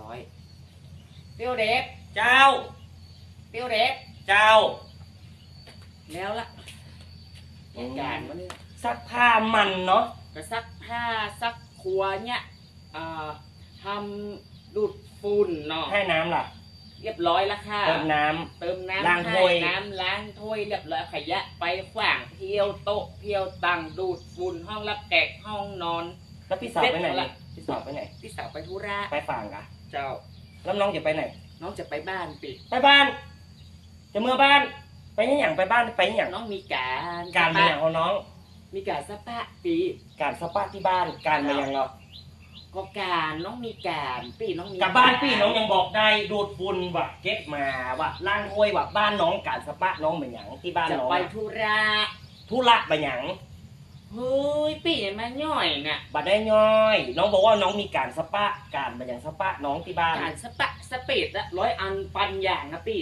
ร้อยเปรี้ยวเด็กเจ้า เปรี้ยวเด็กเจ้า แล้วละอืมเหตุการณ์วันนี้ซักผ้ามันเนาะก็ซักผ้าซักครัวเนี่ยอ่าทำดูดฝุ่นเนาะให้น้ำล่ะ เรียบร้อยแล้วค่ะ เติมน้ เติมน้ำล้างให้ถ้วยน้ำล้างถ้วยเรียบร้อยขยะไปขว้างเที่ยวโต๊ะเที่ยวตังดูดฝุ่นห้องรับแขกห้องนอนำแล้วพี่สาวไปไหนเสร็จแล้วนี่พี่สาวไปไหน พี่สาวไปธุระไปฝั่งกะ เจ้า แล้วน้องจะไปไหน น้องจะไปบ้านปิดไปบ้าน จะเมื่อบ้าน ไปยังอย่างไปบ้านไปยังอย่างน้องมีการการสไปปะอย่างของน้อง มีการสปะปีการสปาที่บ้านการไปยังเนาะก็การน้องมีการปีน้องมีกลับบ้านพี่น้องยังบอกได้ดูดฝุ่นว่ะเก็บมาว่ะล้างถ้วยว่ะบ้านน้องการสปาน้องเป็นอย่างที่บ้านจะน้องไปอะธุระธุระไปอย่าง เฮ้ยปีมาย่อยน่ะบัดได้ย่อย น้องบอกว่าน้องมีการสปาการไปอย่างสปาน้องที่บ้านการสปะสเปดละร้อยอันปันอย่างนะปี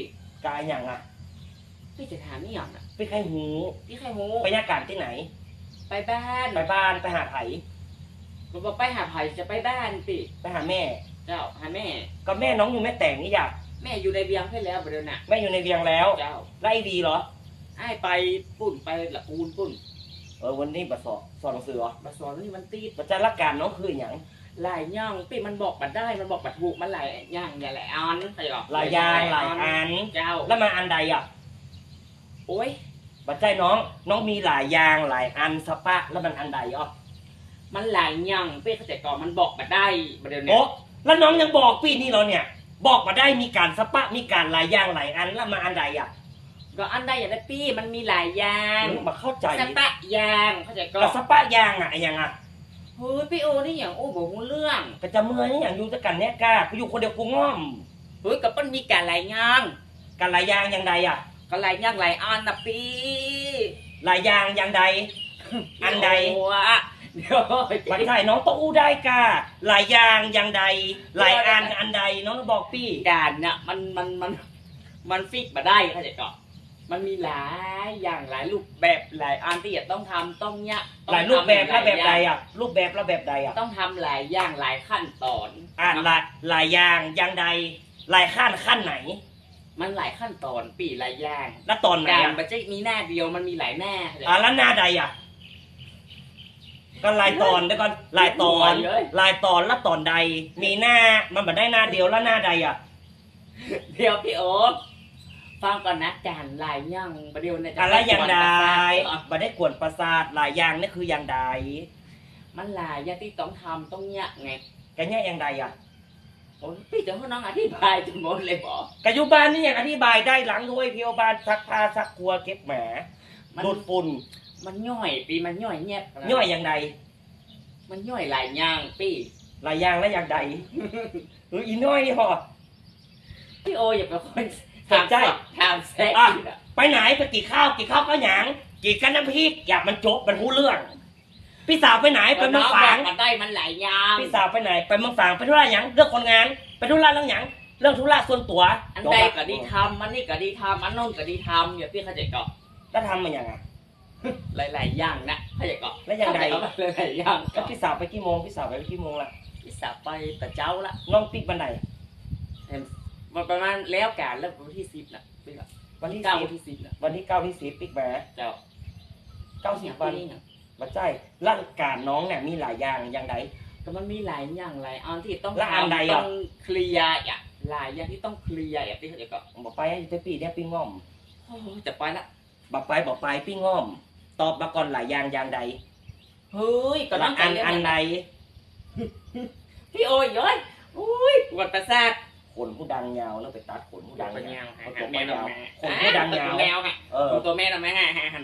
การอย่างอะพี่จะถามนี่อย่างน่ะไปใครหูพี่ใครโมไปยากาศที่ไหน ไปบ้านไปบ้านไปหาไผบอกไปหาไผ่จะไปบ้านปีไปหาแม่ เจ้าหาแม่ ก็แม่น้องอยู่แม่แต่งนี่อยากแม่อยู่ในเบียงให้แล้วประเดี๋ยวน่ะแม่อยู่ในเวียงแล้วเจ้าไล่ดีเหรอไอ้ายไปปุ่นไปละปูนปุ่น เออวันนี้บัดสอบสอนหนังสือเหรอมาสอนนี่มันตีดบัดจะรักการน้องคืออย่างหลายย่องปีมันบอกบัดได้มันบอกบัดถูกมันหลายย่างอย่าหลายอันใช่หรอหลายอยางหลายอันเจ้าแล้วมาอันใดอะโอ้ยบัดใจน้องน้องมีหลายอยางหลายอันสปะแล้วมันอันใดอะมันหลายย่างปีเขาแต่ก่อนมันบอกบัดได้ประเดี๋ยวโอ้นี้แล้วน้องยังบอกพี่นี่เหรอเนี่ย บอกมาได้มีการสปะมีการหลายอยางหลายอันแล้วมาอันใดอะ ก็อันได้อย่างได้ปีมันมีหลายย่างมึงมาเข้าใจสปะยางเขาแต่ก่อกับนสปะยางอะไอ้ยังอะเฮ้ยพี่โอนี่อย่างโอ้บอกรู้เรื่องก็จะเมื่อยนี่อย่างอยู่ด้วยกันเนี่ยกล้ากูอยู่คนเดียวกูง่อมเฮ้ยกับมันมีการหลายย่างกันหลายอยางอย่างใดอะก็หลายย่างหลายอันนะปีหลายอยางอย่างใด อันใดโอ้อะเดี๋ยวบัดใจน้องต้องอู้ได้กล้าหลายอยางอย่างใด หลายอันอันใดน้องบอกพี่การเนี่ยมันมันมันมันฟิกมาได้เขาแต่ก่อน มันมีหลายอย่างหลายรูปแบบหลายอันที่จะต้องทำต้องเนี่ยต้องหลายรูปแบบทำแล้วแบบใดหลายอย่างอะ รูปแบบแล้วแบบใดอะ ต้องทำหลายอย่างหลายขั้นตอนอ่าหลายหลายอยางอย่างใดหลายขั้นขั้นไหน มันหลายขั้นตอนปีหลายอย่างแล้วตอนไหนการอะมันจะมีหน้าเดียวมันมีหลายหน้าอ่าแล้วหน้าใดอะ ก็หลายตอนเดี๋ยวก่อนหลายตอนหลายตอนแล้วตอนใด มีหน้ามันแบบได้หน้าเดียวแล้วหน้าใดอะ เดี๋ยวพี่โอ๊ต ฟังก่อนนะการหลายอย่างประเดี๋ยวเนี่ยจะอะแล้วอย่างใดอะบ่ได้กวนประสาทหลายอย่างนี่คืออย่างใดมันหลายอย่างที่ต้องทำต้องเนี่ยไงแกเนี่ยอย่างใดอะโอ้ยพี่จะให้น้องอธิบายจนหมดเลยบอกกายุบ้านนี่ยังอธิบายได้หลังถ้วยเพียวบ้านซักผ้าซักครัวเก็บแหมมันดูดฝุ่นมันย่อยปีมันย่อยเงียบย่อยอย่างใดมันย่อยหลายอย่างปีหลายอย่างแล้วอย่างใดเอออีน้อยนี่พอพี่โออย่าเป็นคน สนใจถามแซ่บอะอีกอะไปไหนไปกี่ข้าวกี่ข้าวก็หยังกี่กันน้ำพริกอยากมันจบมันรู้เรื่อง พี่สาวไปไหนไปเมืองฝางมันได้มันหลายอย่างพี่สาวไปไหนไปเมืองฝางไปธุระหยังเรื่องคนงานไปธุระเรื่องหยังเรื่องธุระส่วนตัว อันใดก็ดีทำอันนี้ก็ดีทำอันโน้นก็ดีทำอย่าพี่เข้าใจก่อนแล้วทำมันยังไงหลายๆอย่างนะเข้าใจก่อนแล้วอย่างใดเข้าใจหลายๆอย่างแล้วพี่สาวไปกี่โมงพี่สาวไปกี่โมงล่ะพี่สาวไปแต่เจ้าละน้องปิ๊กบันไดเห็น มันประมาณแล้วการแล้ววันที่สิบนะพี่ละวันที่เก้าสิวับนที่สิบนะวันที่เก้าที่สิบปิ๊กแหมเจ้าเก้าสิบวันนี่นะมาใจร่างกายน้องเนี่ยมีหลายอย่างอย่างใดแต่มันมีหลายอย่างหลายอันที่ต้องแล้วอันใดทำอะต้องเคลียร์อะหลายอย่างที่ต้องเคลียร์อะพี่เข้าใจก่อนบอกไปไปปีเนี่ยปิ้งง่อมโอ้ยจะไปละบอกไปบอกไปปิ้งง่อม ตอบมาก่อนหลายอย่างอย่างใดเฮ้ยก็ละต้องอันเรียกอันใดพี่โอ้ยเย้ยอุ้ยปวดประสาท ขนผู้ดังยาวแล้วไปตัดขนผู้ดังเป็นยาวยังขนแม่ผู้นดังแม่ขนผู้ดังยาวแมวไงเออ ตัวแม่เราไม่ให้ให้หัน